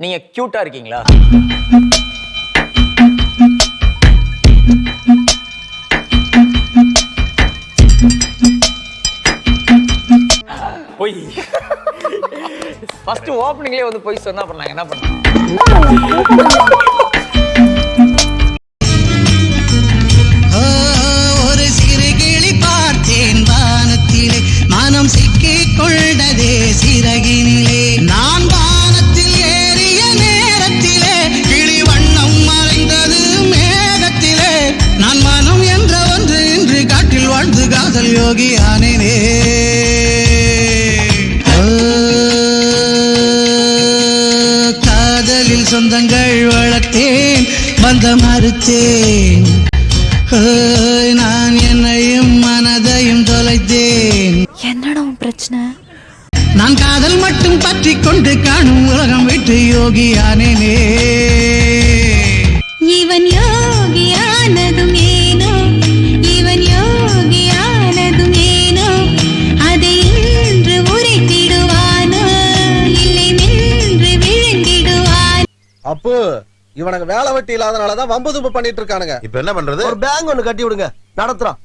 நீங்க கியூட்டா இருக்கீங்களா? பொய். ஃபர்ஸ்ட் ஓப்பனிங்லேயே வந்து பொய் சொன்னா அப்புறம் நாங்க என்ன பண்ணோம் ஓ, ஒரு சிறு கிளி பார்த்தேன் வானத்திலே. மனம் சிக்கிக் கொண்டதே சிறகினிலே. யோகி ஆனேனே. காதலில் சொந்தங்கள் வளர்த்தேன் பந்த மறுத்தேன். நான் என்னையும் மனதையும் தொலைத்தேன். என்னடா உன் பிரச்சனை? நான் காதல் மட்டும் பற்றி கொண்டு காணும் உலகம் விட்டு யோகியானேனே அப்பு இவனுக்கு வேலை வெட்டி இல்லாதனாலதான் வம்பு தும்பு பண்ணிட்டு இருக்கானுங்க. இப்ப என்ன பண்றது? ஒரு பேங்க் ஒண்ணு கட்டி விடுங்க. நடத்துறோம்